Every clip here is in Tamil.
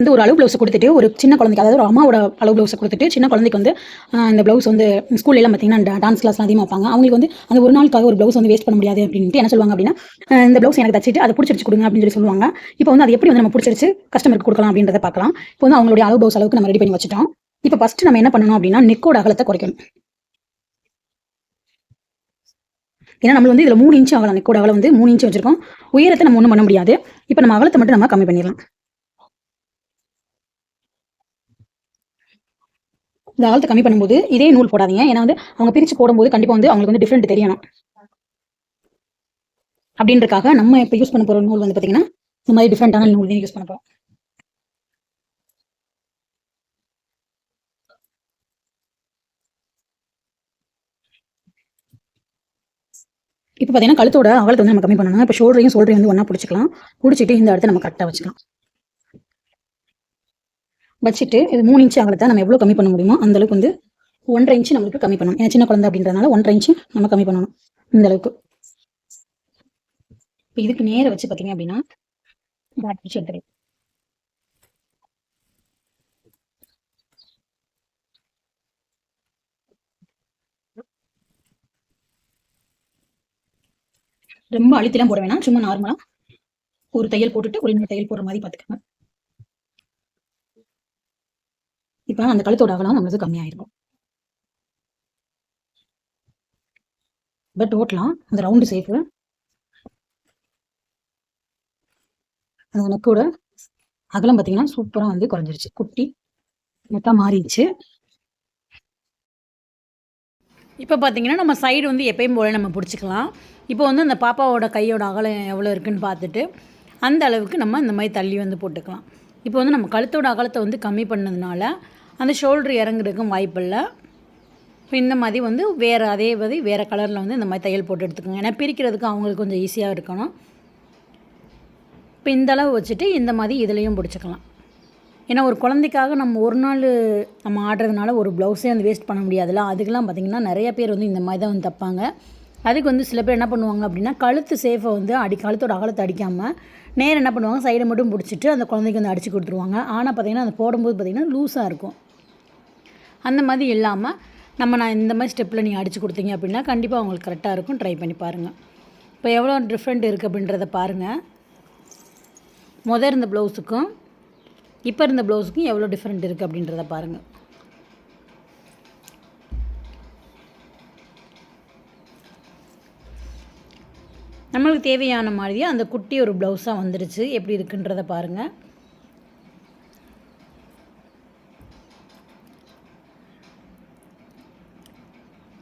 வந்து ஒரு அளவு ப்ளவுஸ் கொடுத்துட்டு ஒரு சின்ன குழந்தைக்கு அதாவது ஒரு அம்மாவோட அளவு ப்ளவுஸை கொடுத்துட்டு சின்ன குழந்தைக்கு வந்து இந்த ப்ளவுஸ் வந்து ஸ்கூல்ல எல்லாம் பார்த்தீங்கன்னா டான்ஸ் கிளாஸ்லாம் அதிகமாக வைப்பாங்க. அவங்களுக்கு வந்து அந்த ஒரு நாளுக்காக ஒரு ப்ளவுஸ் வந்து வேஸ்ட் பண்ண முடியாது அப்படின்ட்டு என்ன சொல்லுவாங்க அப்படின்னா இந்த ப்ளவுஸ் எனக்கு தச்சிட்டு அதை பிடிச்சிருச்சு கொடுங்க அப்படின்னு சொல்லி சொல்லுவாங்க. இப்போ வந்து அது எப்படி வந்து நம்ம பிடிச்சிருச்சு கஸ்டமருக்கு கொடுக்கலாம் அப்படின்றத பார்க்கலாம். இப்போ வந்து அவங்களுடைய அளவு ப்ளவுஸ் அளவுக்கு நம்ம ரெடி பண்ணி வச்சுட்டோம். இப்போ ஃபர்ஸ்ட் நம்ம என்ன பண்ணணும் அப்படின்னா நெக்கோட அகலத்தை குறைக்கணும். ஏன்னா நம்ம வந்து இதில் மூணு இன்ச்சு அகலம் நெக்கோட அகலம் வந்து மூணு இன்ச்சு வச்சிருக்கோம். உயரத்தை நம்ம ஒன்றும் பண்ண முடியாது. இப்போ நம்ம அகலத்தை மட்டும் நம்ம கம்மி பண்ணிடலாம். இந்த அகலத்தை கம்மி பண்ணும்போது இதே நூல் போடாதீங்க. ஏன்னா வந்து அவங்க பிரித்து போடும்போது கண்டிப்பாக வந்து அவங்களுக்கு வந்து டிஃப்ரெண்ட் தெரியணும். அப்படின்றக்காக நம்ம இப்போ யூஸ் பண்ண போகிற நூல் வந்து பார்த்தீங்கன்னா இந்த மாதிரி டிஃப்ரெண்டான நூல் தான் யூஸ் பண்ண போகிறோம் இப்போ பார்த்தீங்கன்னா கழுத்தோட அகலத்தை வந்து நம்ம கம்மி பண்ணணும். இப்போ ஷோல்டரையும் ஷோல்டரையும் வந்து ஒன்றா பிடிச்சிக்கலாம். பிடிச்சிட்டு இந்த இடத்த நம்ம கரெக்டாக வச்சுக்கலாம். வச்சுட்டு இது மூணு இன்ச்சு அகலத்தை நம்ம எவ்வளோ கம்மி பண்ண முடியுமோ அந்த அளவுக்கு வந்து ஒன்றரை இன்ச்சு நம்மளுக்கு கம்மி பண்ணணும். ஏன்னா சின்ன குழந்தை அப்படின்றதுனால ஒன்றரை இன்ச்சு நம்ம கம்மி பண்ணணும். இந்த அளவுக்கு. இப்போ இதுக்கு நேர வச்சு பார்த்தீங்க அப்படின்னா பேக் பிடிச்சி ரொம்ப அழுத்திலாம் போட வேணாம். சும்மா நார்மலா ஒரு தையல் போட்டுட்டு ஒரு இன்னொரு தையல் போடுற மாதிரி பார்த்துக்கோங்க இப்போ அந்த கழுத்தோட அகலம் நம்மளுக்கு கம்மியாயிருக்கும் பட் ஓட்டலாம் அந்த ரவுண்டு சேஃபு அந்த நெக்கோட அகலம் பார்த்தீங்கன்னா சூப்பராக வந்து குறைஞ்சிருச்சு. குட்டி நெக்கா மாறிடுச்சு. இப்போ பார்த்தீங்கன்னா நம்ம சைடு வந்து எப்பயும் போல நம்ம பிடிச்சிக்கலாம். இப்போ வந்து அந்த பாப்பாவோட கையோட அகலம் எவ்வளோ இருக்குன்னு பார்த்துட்டு அந்த அளவுக்கு நம்ம இந்த மாதிரி தள்ளி வந்து போட்டுக்கலாம். இப்போ வந்து நம்ம கழுத்தோட அகலத்தை வந்து கம்மி பண்ணதுனால அந்த ஷோல்டர் இறங்குறதுக்கும் வாய்ப்பில்லை இப்போ இந்த மாதிரி வந்து வேறு அதே மாதிரி வேறு கலரில் வந்து இந்த மாதிரி தையல் போட்டு எடுத்துக்கோங்க. ஏன்னா பிரிக்கிறதுக்கு அவங்களுக்கு கொஞ்சம் ஈஸியாக இருக்கணும். இப்போ இந்த அளவு வச்சுட்டு இந்த மாதிரி இதுலேயும் பிடிச்சிக்கலாம். ஏன்னா ஒரு குழந்தைக்காக நம்ம ஒரு நாள் நம்ம ஆடுறதுனால ஒரு ப்ளவுஸே வந்து வேஸ்ட் பண்ண முடியாதுல்ல? அதுக்கெலாம் பார்த்திங்கன்னா நிறைய பேர் வந்து இந்த மாதிரி தான் வந்து தைப்பாங்க. அதுக்கு வந்து சில பேர் என்ன பண்ணுவாங்க அப்படின்னா கழுத்து சேஃபை வந்து அடி கழுத்தோட அகலத்தை அடிக்காமல் நேரம் என்ன பண்ணுவாங்க சைடை மட்டும் பிடிச்சிட்டு அந்த குழந்தைக்கு வந்து அடித்து கொடுத்துருவாங்க. ஆனால் பார்த்திங்கன்னா அந்த போடும்போது பார்த்திங்கன்னா லூஸாக இருக்கும். அந்த மாதிரி இல்லாமல் நம்ம நான் இந்த மாதிரி ஸ்டெப்பில் நீங்கள் அடித்து கொடுத்தீங்க அப்படின்னா கண்டிப்பாக உங்களுக்கு கரெக்டாக இருக்கும். ட்ரை பண்ணி பாருங்கள் இப்போ எவ்வளோ டிஃப்ரெண்ட் இருக்குது அப்படின்றத பாருங்கள் முத இருந்த ப்ளவுஸுக்கும் இப்போ இருந்த ப்ளவுஸுக்கும் எவ்வளோ டிஃப்ரெண்ட் இருக்குது அப்படின்றத பாருங்கள் நம்மளுக்கு தேவையான மாதிரியே அந்த குட்டி ஒரு ப்ளவுஸாக வந்துடுச்சு எப்படி இருக்குன்றத பாருங்கள்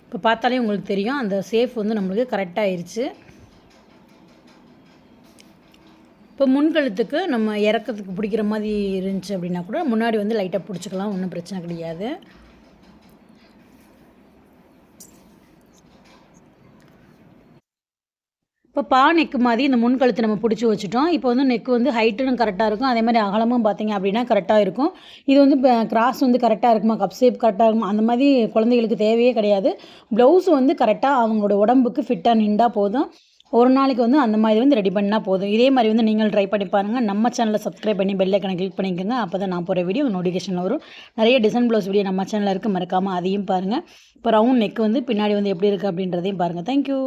இப்போ பார்த்தாலே உங்களுக்கு தெரியும் அந்த சேஃப் வந்து நம்மளுக்கு கரெக்டாக ஆயிடுச்சு இப்போ முன்கழுத்துக்கு நம்ம இறக்கத்துக்கு பிடிக்கிற மாதிரி இருந்துச்சு அப்படின்னா கூட முன்னாடி வந்து லைட்டாக பிடிச்சிக்கலாம் ஒன்றும் பிரச்சனை கிடையாது. இப்போ பா நெக்கு மாதிரி இந்த முன் கழுத்து நம்ம பிடிச்சி வச்சுட்டோம். இப்போ வந்து நெக்கு வந்து ஹைட்டும் கரெக்டாக இருக்கும். அதே மாதிரி அகலமும் பார்த்தீங்க அப்படின்னா கரெக்டாக இருக்கும். இது வந்து கிராஸ் வந்து கரெக்டாக இருக்குமா? கப் ஷேப் கரெக்டாக இருக்குமா? அந்த மாதிரி குழந்தைகளுக்கு தேவையே கிடையாது. ப்ளவுஸ் வந்து கரெக்டாக அவங்களோட உடம்புக்கு ஃபிட்டாக நின்றா போதும். ஒரு நாளைக்கு வந்து அந்த மாதிரி வந்து ரெடி பண்ணால் போதும். இதே மாதிரி வந்து நீங்கள் ட்ரை பண்ணி பாருங்கள் நம்ம சேனலை சப்ஸ்கிரைப் பண்ணி பெல் ஐக்கனை கிளிக் பண்ணிக்கோங்க. அப்போ தான் நான் போகிற வீடியோ நோட்டிஃபிகேஷன் வரும். நிறைய டிசைன் ப்ளவுஸ் வீடியோ நம்ம சேனலில் இருக்குது மறக்காமல் அதையும் பாருங்கள் இப்போ ரவுண்ட் நெக் வந்து பின்னாடி வந்து எப்படி இருக்குது அப்படின்றதையும் பாருங்கள் தேங்க்யூ